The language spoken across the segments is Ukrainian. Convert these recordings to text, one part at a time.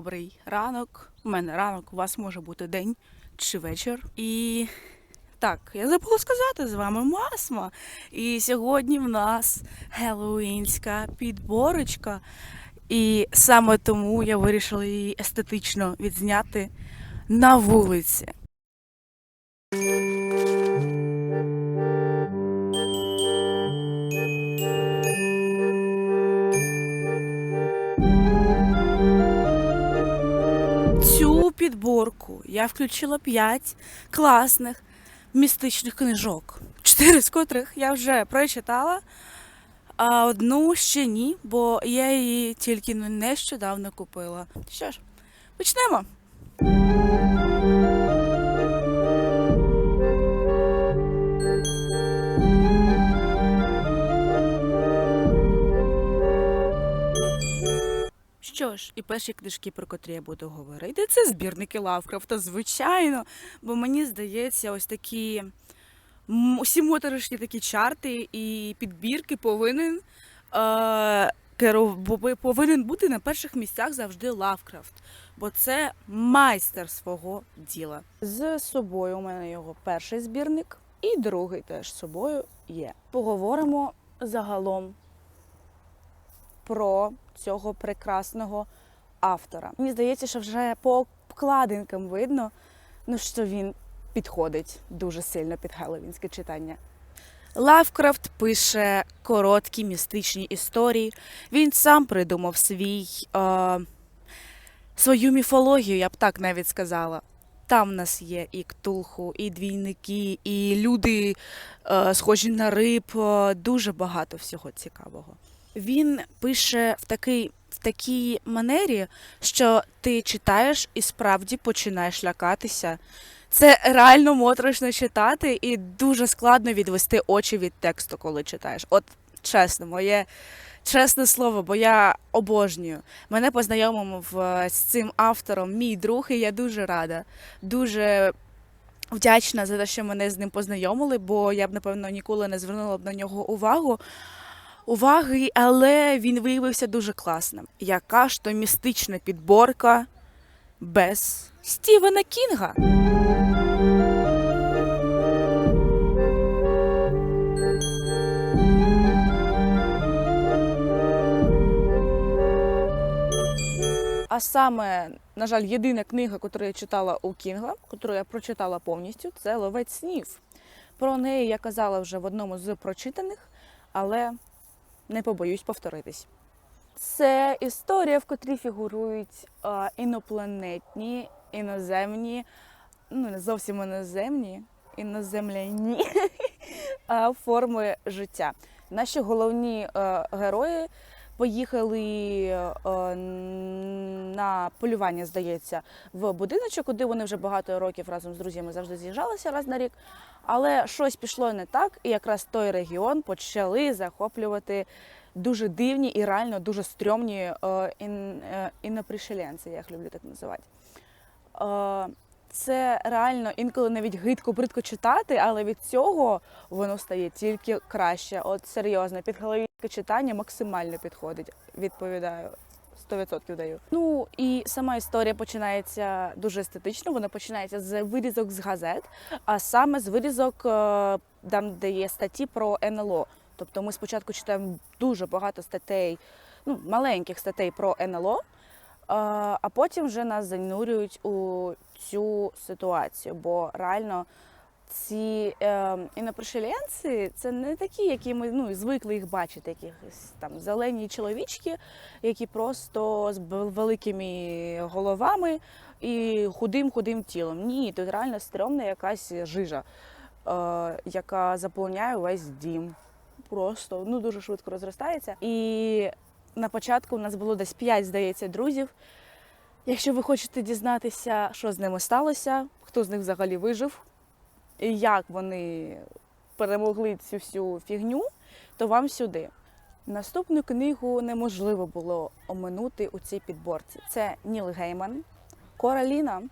добрий ранок. У мене ранок, у вас може бути день чи вечір. І так, я забула сказати, з вами Масма. І сьогодні в нас геловінська підборочка. І саме тому я вирішила її естетично відзняти на вулиці. Підборку я включила 5 класних містичних книжок, чотири з котрих я вже прочитала, а одну ще ні, бо я її тільки нещодавно купила. Що ж, почнемо. Перші книжки, про котрі я буду говорити, це збірники Лавкрафта, звичайно. Бо мені здається, ось такі усі моторошні такі чарти і підбірки повинен, е, повинен бути на перших місцях завжди Лавкрафт. Бо це майстер свого діла. З собою у мене його перший збірник, і другий теж з собою є. Поговоримо загалом про цього прекрасного автора. Мені здається, що вже по обкладинкам видно, ну що він підходить дуже сильно під геловінське читання. Лавкрафт пише короткі містичні історії. Він сам придумав свій, е, свою міфологію, я б так навіть сказала. Там в нас є і ктулху, і двійники, і люди, е, схожі на риб, е, дуже багато всього цікавого. Він пише в такий такій манері, що ти читаєш і справді починаєш лякатися. Це реально моторошно читати, і дуже складно відвести очі від тексту, коли читаєш. От чесно, моє чесне слово, бо я обожнюю. Мене познайомив з цим автором мій друг, і я дуже рада. Дуже вдячна за те, що мене з ним познайомили, бо я б, напевно, ніколи не звернула б на нього увагу уваги, але він виявився дуже класним. Яка ж то містична підборка без Стівена Кінга? А саме, на жаль, єдина книга, яку я читала у Кінга, яку я прочитала повністю, це Ловець снів. Про неї я казала вже в одному з прочитаних, але не побоюсь повторитись. Це історія, в котрій фігурують е, інопланетні, іноземні, ну не зовсім іноземні, іноземляні форми життя. Наші головні е, герої поїхали е, на полювання, здається, в будиночок, куди вони вже багато років разом з друзями завжди з'їжджалися раз на рік. Але щось пішло не так, і якраз той регіон почали захоплювати дуже дивні і реально дуже стрьомні е, е, інопришеленці, я їх люблю так називати. Е, це реально інколи навіть гидко бридко читати, але від цього воно стає тільки краще. От серйозно, підголовінське читання максимально підходить. Відповідаю. 100% даю. Ну і сама історія починається дуже естетично. Вона починається з вирізок з газет, а саме з вирізок, е, там, де є статті про НЛО. Тобто ми спочатку читаємо дуже багато статей, ну маленьких статей про НЛО, е, а потім вже нас занурюють у цю ситуацію, бо реально. Ці е, інопришеленці це не такі, які ми ну, звикли їх бачити, якісь там зелені чоловічки, які просто з великими головами і худим-худим тілом. Ні, тут реально стрьомна якась жижа, е, яка заповняє весь дім. Просто ну, дуже швидко розростається. І на початку у нас було десь 5, здається, друзів. Якщо ви хочете дізнатися, що з ними сталося, хто з них взагалі вижив, як вони перемогли цю всю фігню, то вам сюди. Наступну книгу неможливо було оминути у цій підборці. Це Ніл Гейман, Кораліна.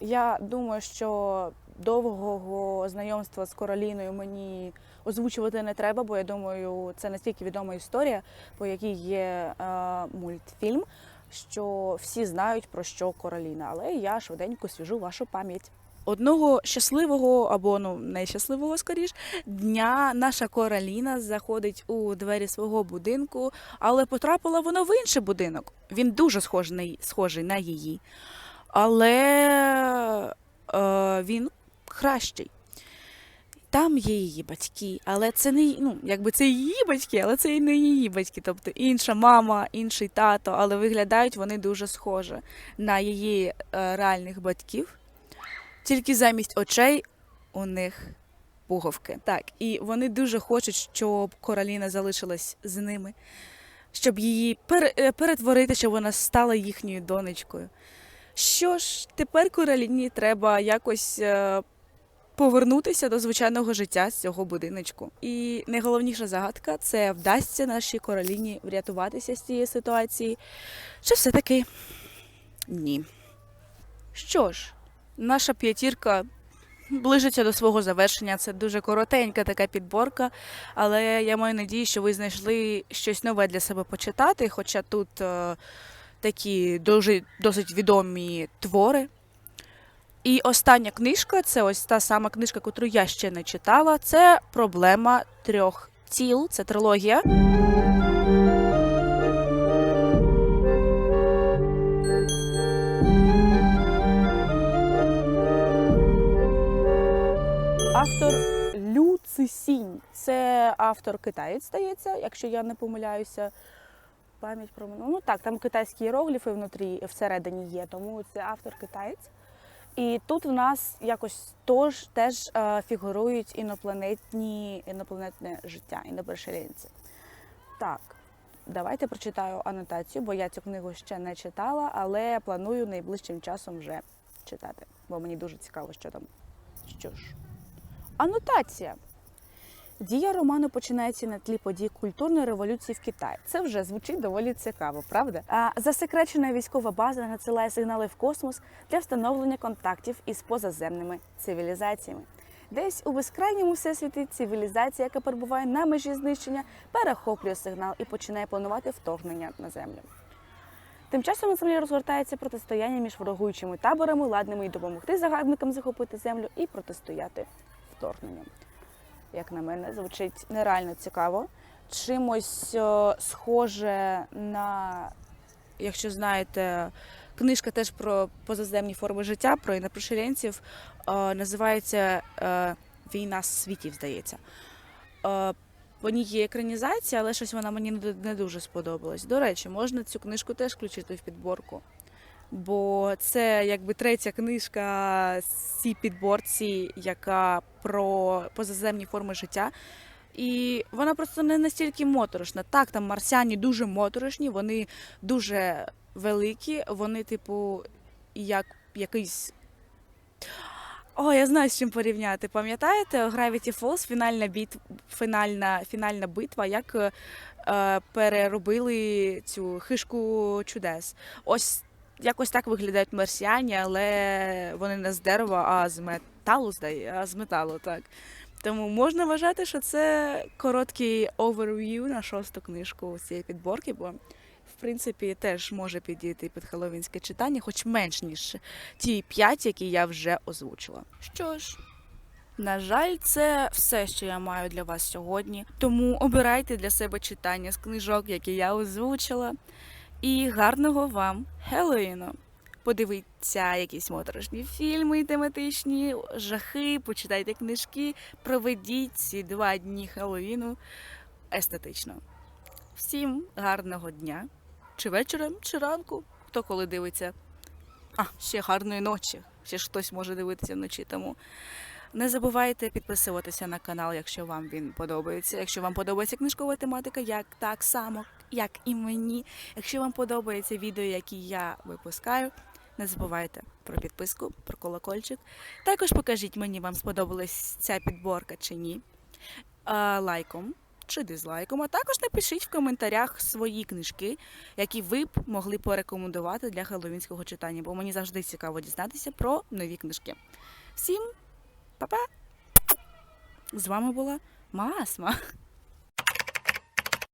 Я думаю, що довгого знайомства з Короліною мені озвучувати не треба, бо я думаю, це настільки відома історія, по якій є е, мультфільм, що всі знають про що Короліна. Але я швиденько свіжу вашу пам'ять. Одного щасливого або ну нещасливого скоріш дня наша Короліна заходить у двері свого будинку, але потрапила вона в інший будинок. Він дуже схожий схожий на її, але е, він кращий. Там є її батьки, але це не ну, якби це її батьки, але це і не її батьки. Тобто інша мама, інший тато, але виглядають вони дуже схоже на її е, реальних батьків. Тільки замість очей у них пуговки. Так, і вони дуже хочуть, щоб Короліна залишилась з ними, щоб її пере- е, перетворити, щоб вона стала їхньою донечкою. Що ж, тепер Короліні треба якось е, повернутися до звичайного життя з цього будиночку. І найголовніша загадка це вдасться нашій Короліні врятуватися з цієї ситуації. Чи все-таки ні. Що ж, наша п'ятірка ближиться до свого завершення. Це дуже коротенька така підборка, але я маю надію, що ви знайшли щось нове для себе почитати, хоча тут е, такі дуже досить відомі твори. І остання книжка це ось та сама книжка, яку я ще не читала. Це проблема трьох тіл. Це трилогія. Автор Лю Цисінь. Це автор китаєць, здається, якщо я не помиляюся. Пам'ять про мене. Ну так, там китайські іерогліфи внутрі всередині є, тому це автор китаєць. І тут в нас якось тож теж е, фігурують інопланетні інопланетне життя, інопришелінці. Так, давайте прочитаю анотацію, бо я цю книгу ще не читала, але планую найближчим часом вже читати, бо мені дуже цікаво, що там. Що ж. Анотація. Дія роману починається на тлі подій культурної революції в Китаї. Це вже звучить доволі цікаво, правда? А засекречена військова база надсилає сигнали в космос для встановлення контактів із позаземними цивілізаціями. Десь у безкрайньому всесвіті цивілізація, яка перебуває на межі знищення, перехоплює сигнал і починає планувати вторгнення на землю. Тим часом на землі розгортається протистояння між ворогуючими таборами, ладними і допомогти загарбникам захопити землю і протистояти вторгненням. Як на мене, звучить нереально цікаво. Чимось е, схоже на, якщо знаєте, книжка теж про позаземні форми життя, про інопроширенців, е, називається е, Війна світів, здається. По ній є екранізація, але щось вона мені не дуже сподобалась. До речі, можна цю книжку теж включити в підборку. Бо це якби третя книжка з цій підборці, яка про позаземні форми життя. І вона просто не настільки моторошна. Так, там марсіані дуже моторошні, вони дуже великі, вони, типу, як якийсь. О, я знаю, з чим порівняти. Пам'ятаєте Gravity Falls, фінальна бит... фінальна, фінальна битва, як е, переробили цю хишку чудес. Ось якось так виглядають марсіані, але вони не з дерева, а з металу, здає, а з металу, так. Тому можна вважати, що це короткий overview на шосту книжку цієї підборки, бо в принципі теж може підійти під хеллоуінське читання, хоч менш ніж ті п'ять, які я вже озвучила. Що ж. На жаль, це все, що я маю для вас сьогодні. Тому обирайте для себе читання з книжок, які я озвучила. І гарного вам Хеллоїну! Подивіться якісь моторошні фільми тематичні, жахи, почитайте книжки, проведіть ці два дні Хеллоїну естетично. Всім гарного дня, чи вечора, чи ранку, хто коли дивиться. А, ще гарної ночі. Ще ж хтось може дивитися вночі. Тому не забувайте підписуватися на канал, якщо вам він подобається. Якщо вам подобається книжкова тематика, як так само, як і мені. Якщо вам подобається відео, які я випускаю, не забувайте про підписку, про колокольчик. Також покажіть мені, вам сподобалась ця підборка чи ні. А, лайком чи дизлайком, а також напишіть в коментарях свої книжки, які ви б могли порекомендувати для хеллоуінського читання, бо мені завжди цікаво дізнатися про нові книжки. Всім Па-па! З вами була Масма.